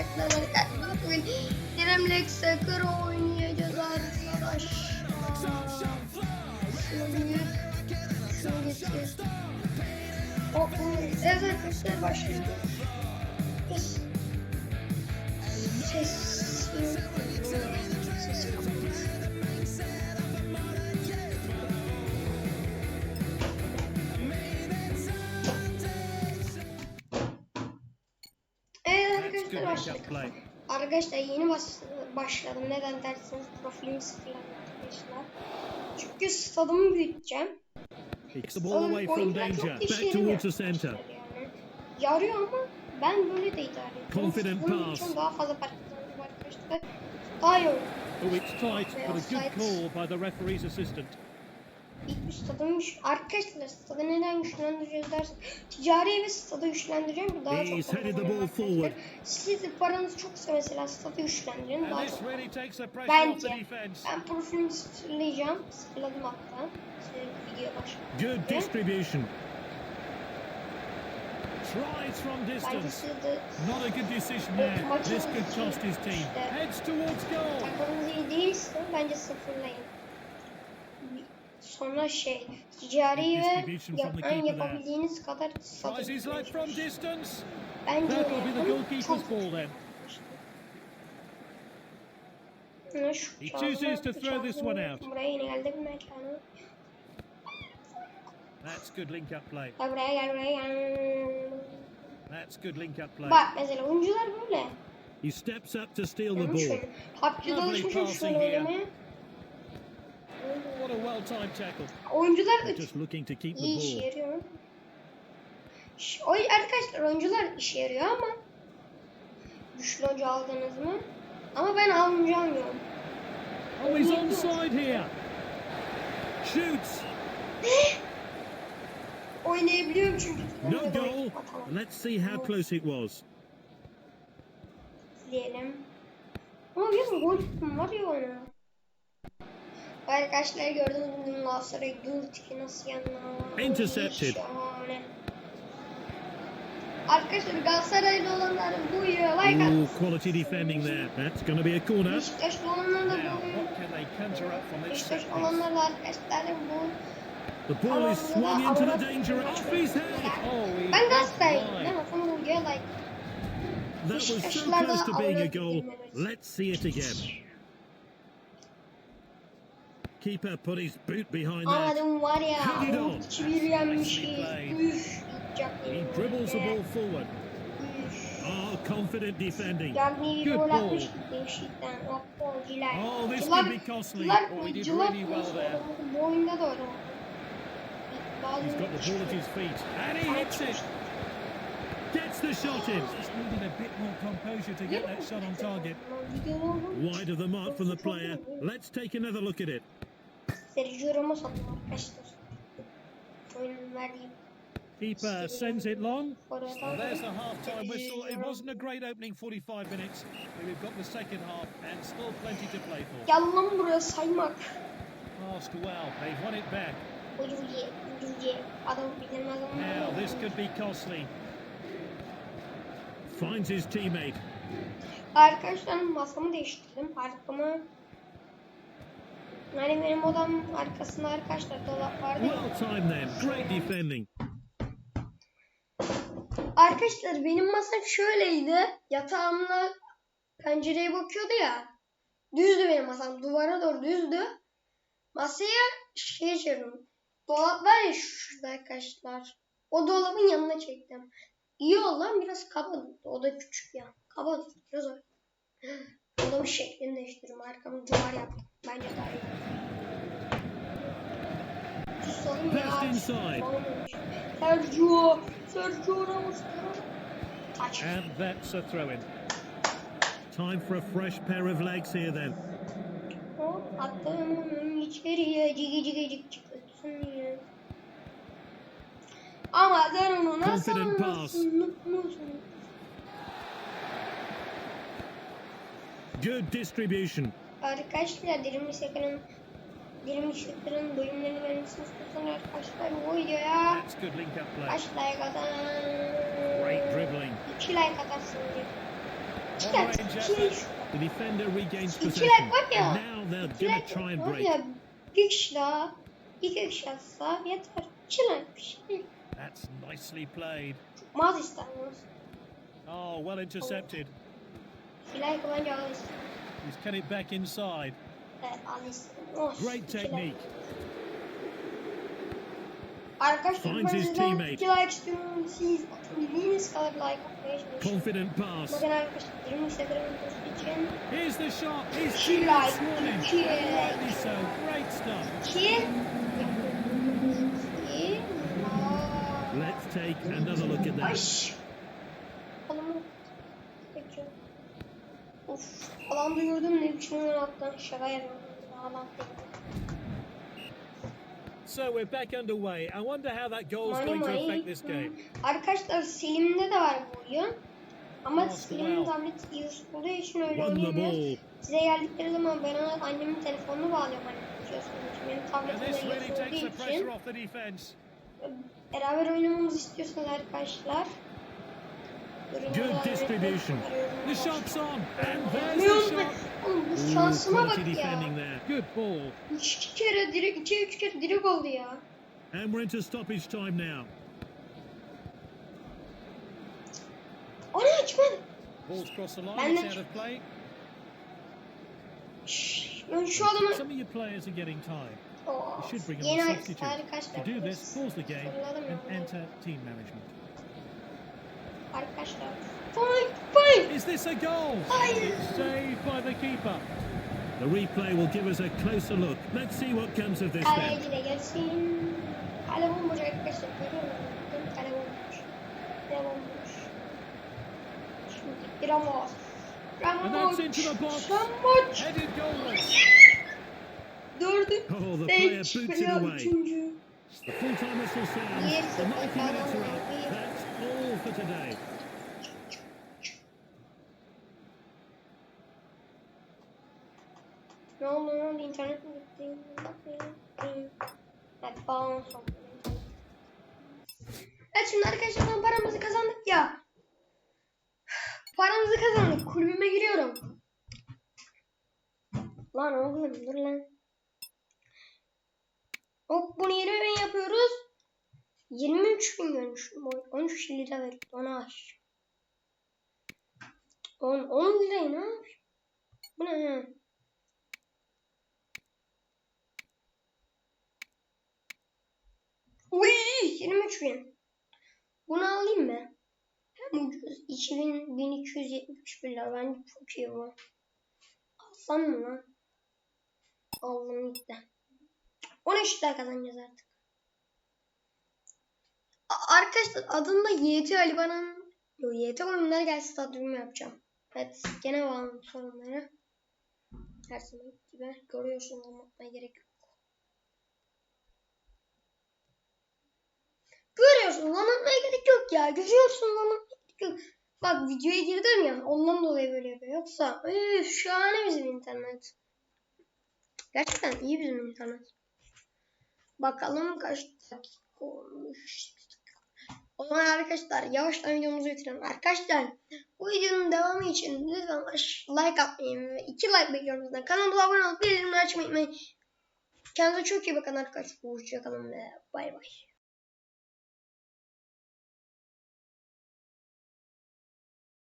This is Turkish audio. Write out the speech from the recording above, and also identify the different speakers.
Speaker 1: yok arkadaşlar. Bugün İrem'le Sakır oynayacağız arkadaşlar. Getir. Hop, evet arkadaşlar başlıyoruz. Başladık. Arkadaşlar yeni bas başladım. Neden derseniz profilim sıfırlandı arkadaşlar. Çünkü stadımı büyüteceğim. Oyuncular
Speaker 2: danger.
Speaker 1: çok yani. Yarıyor ama ben böyle de idare ediyorum. Bunun için daha fazla kazandım arkadaşlar. Daha iyi oyun.
Speaker 2: Oh, it's tight, but a good call by the referee's assistant.
Speaker 1: Stadım güç... Arkadaşlar stadı neden güçlendireceğiz dersin. Ticari ve stadı güçlendireceğim ki daha çok
Speaker 2: He's
Speaker 1: para
Speaker 2: headed the
Speaker 1: kazanırım
Speaker 2: ball forward.
Speaker 1: arkadaşlar. Siz de paranız çoksa mesela stadı güçlendirin daha çok Bence ben profilimi sıfırlayacağım. Sıfırladım hatta. Şimdi.
Speaker 2: Good distribution. Tries from distance. Not a good decision there. This could cost his team. Heads towards goal.
Speaker 1: takımınız iyi değilse bence sıfırlayın. Sonra şey, ticari ve
Speaker 2: there.
Speaker 1: yapabildiğiniz kadar satın. Bence yapın. Çok
Speaker 2: He chooses to throw this one out. That's good play.
Speaker 1: Gel buraya gel.
Speaker 2: That's good link-up play.
Speaker 1: Bak mesela oyuncular böyle.
Speaker 2: He steps up to steal the ball. Lovely passing here.
Speaker 1: Oyuncular da
Speaker 2: Just looking to keep the
Speaker 1: iyi işe yarıyor. Oy arkadaşlar oyuncular işe yarıyor ama güçlü oyuncu aldınız mı? Ama ben alınca almıyorum.
Speaker 2: Oh, he's onside here. Shoots.
Speaker 1: Oynayabiliyorum çünkü.
Speaker 2: No goal. Let's see how close it was.
Speaker 1: İzleyelim. Ama bir gol var ya ona. Arkadaşlar gördüğünüz gibi Galatasaray Gürtiki nasıl yanına
Speaker 2: Intercepted.
Speaker 1: Şahane. Arkadaşlar Galatasaraylı olanlar bu like
Speaker 2: Ooh,
Speaker 1: at.
Speaker 2: quality defending there. That's going to be a corner.
Speaker 1: Beşiktaşlı olanlar da bu
Speaker 2: what can they conjure up from this
Speaker 1: Beşiktaş
Speaker 2: set piece?
Speaker 1: olanlar da arkadaşlar bu.
Speaker 2: The ball is swung into the danger off his head. Oh,
Speaker 1: Ben değil mi? Ama bu like.
Speaker 2: That was so close to being a goal. Let's see it again. Keeper put his boot behind that.
Speaker 1: Anladım var ya.
Speaker 2: Hang it on.
Speaker 1: 2-1 yenmişiz. Üf.
Speaker 2: He dribbles the ball forward. Oh, confident defending. Good ball.
Speaker 1: atmış Beşiktaş'tan. Hop golcüler.
Speaker 2: Oh, this could be costly. Oh, he did
Speaker 1: cılar
Speaker 2: really well there.
Speaker 1: Bu oyunda da öyle oldu. Bazı
Speaker 2: He's got the ball at his feet. And he hits it. Gets the shot in. Oh, just needed a bit more composure to get that shot on target. Wide of the mark from the player. Let's take another look at it.
Speaker 1: Sergio Ramos attım arkadaşlar. Oyunun verdiği
Speaker 2: Keeper sends it long. there's the
Speaker 1: aldım.
Speaker 2: half-time whistle. It wasn't a great opening 45 minutes. But we've got the second half and still plenty to play for.
Speaker 1: Gel lan buraya saymak.
Speaker 2: Passed well. They've won it back. Now this could be costly. Finds his teammate.
Speaker 1: Arkadaşlar masamı değiştirdim. Arkamı yani benim odam arkasında arkadaşlar dolap vardı.
Speaker 2: Well timed then. Great defending.
Speaker 1: Arkadaşlar benim masam şöyleydi. Yatağımla pencereye bakıyordu ya. Düzdü benim masam. Duvara doğru düzdü. Masaya şey çevirdim. Dolap var ya şurada arkadaşlar. O dolabın yanına çektim. İyi oldu ama biraz kaba durdu. O da küçük ya. Kaba durdu. Biraz öyle. Dolabın şeklini değiştirdim. Arkamı duvar yaptım. Bence daha iyi.
Speaker 2: Passed inside.
Speaker 1: Sergio, Sergio Ramos.
Speaker 2: And that's a throw in. Time for a fresh pair of legs here then.
Speaker 1: Attım içeriye. Ama sen onu nasıl?
Speaker 2: Good distribution.
Speaker 1: Arkadaşlar 20 sekundum. 23 liranın bölümlerini vermesini istiyorsanız arkadaşlar bu videoya kaç like atan 2 like atarsın diye.
Speaker 2: 2
Speaker 1: like
Speaker 2: 2
Speaker 1: like
Speaker 2: The defender regains possession. And now they're gonna try and break.
Speaker 1: Ya, bir kişi daha, iki kişi atsa yeter. İki like. Şey
Speaker 2: That's nicely played.
Speaker 1: Çıkmaz istemiyoruz.
Speaker 2: Oh, well intercepted. Oh.
Speaker 1: İki like bence alırız.
Speaker 2: He's cut it back inside. Great technique.
Speaker 1: Arkadaşlar
Speaker 2: Finds
Speaker 1: ben
Speaker 2: his
Speaker 1: sizden
Speaker 2: teammate.
Speaker 1: iki like istiyorum. Siz atabildiğiniz kadar like atmaya çalışın.
Speaker 2: Confident pass.
Speaker 1: Bakın arkadaşlar 20 Instagram postu için
Speaker 2: Here's the shot. He's
Speaker 1: İki
Speaker 2: seen
Speaker 1: like,
Speaker 2: it swarming.
Speaker 1: iki.
Speaker 2: Rightly so. Great stuff.
Speaker 1: 2 2
Speaker 2: Let's take another look at that.
Speaker 1: Of. Alanda gördüm ne biçim oyun attı. Şaka yapıyorum.
Speaker 2: So we're back underway. I wonder how that goal's
Speaker 1: Money
Speaker 2: going to affect this game.
Speaker 1: Arkadaşlar Selim'de de var bu oyun. Ama Selim'in tableti iyi olduğu için öyle
Speaker 2: Won the
Speaker 1: oynayamıyor.
Speaker 2: ball.
Speaker 1: Size geldikleri zaman ben ona annemin telefonunu bağlıyorum hani biliyorsunuz. Benim tabletimde
Speaker 2: the
Speaker 1: olduğu için beraber oynamamızı istiyorsanız arkadaşlar.
Speaker 2: Good distribution. The shot's on. And there's
Speaker 1: Bilmiyorum
Speaker 2: the
Speaker 1: ben-
Speaker 2: shot.
Speaker 1: Oğlum bu
Speaker 2: Ooh,
Speaker 1: şansıma bak
Speaker 2: quality
Speaker 1: ya.
Speaker 2: defending there. Good ball.
Speaker 1: Üç iki kere direkt, iki üç kere direkt oldu ya.
Speaker 2: And we're into stoppage time now.
Speaker 1: O ne açmadı?
Speaker 2: Ball's crossed the line.
Speaker 1: Ben
Speaker 2: It's
Speaker 1: de-
Speaker 2: out of play.
Speaker 1: Ben şu adamı...
Speaker 2: Some of your players are getting tired.
Speaker 1: Oh,
Speaker 2: You should bring on
Speaker 1: yeni
Speaker 2: a
Speaker 1: arkadaşlar
Speaker 2: substitute. To do this, pause the game and enter team management.
Speaker 1: Fine, fine.
Speaker 2: Is this a goal? It's saved by the keeper. The replay will give us a closer look. Let's see what comes of this then.
Speaker 1: Kaleci de gelsin. Kale bomboş arkadaşlar. Görüyor musunuz? Bakın Kale bomboş. Kale bomboş. Şimdi Ramos.
Speaker 2: And that's into the box.
Speaker 1: Ramos.
Speaker 2: Headed goalless.
Speaker 1: Dördü.
Speaker 2: Oh, the player boots it away. The full-time whistle sounds. The
Speaker 1: the
Speaker 2: 90 minutes are up. That's for today.
Speaker 1: Ne oldu internet mi gitti? Evet bağlantı oldu. Evet şimdi arkadaşlar ben paramızı kazandık ya. Paramızı kazandık. Kulübüme giriyorum. Lan oğlum dur lan. Hop bunu 20 bin yapıyoruz. 23 bin görmüşüm. 13 lira verip ona aç. 10, 10 lirayı ne yapayım? Bu ne? ha? Uy 23 bin. Bunu alayım mı? Hem ucuz 2000 1271 lira bence çok iyi bu. Alsam mı lan? Aldım gitti. 13 lira kazanacağız artık. Arkadaşlar adında YT Ali Baran Yo YT oyunlar gelse stadyum yapacağım. Evet gene bağlı sorunları. Her zaman gibi görüyorsunuz anlatmaya gerek yok. Görüyorsunuz anlatmaya gerek yok ya. Görüyorsunuz anlatmaya gerek yok. Bak videoya girdim ya ondan dolayı böyle yapıyor. Yoksa üf, şahane bizim internet. Gerçekten iyi bizim internet. Bakalım kaç dakika olmuş. O zaman arkadaşlar yavaştan videomuzu bitirelim. Arkadaşlar bu videonun devamı için lütfen like atmayı ve 2 like bekliyorum sizden. Kanalımıza abone olup bildirimleri açmayı unutmayın. Kendinize çok iyi bakın arkadaşlar. Hoşçakalın ve bay bay.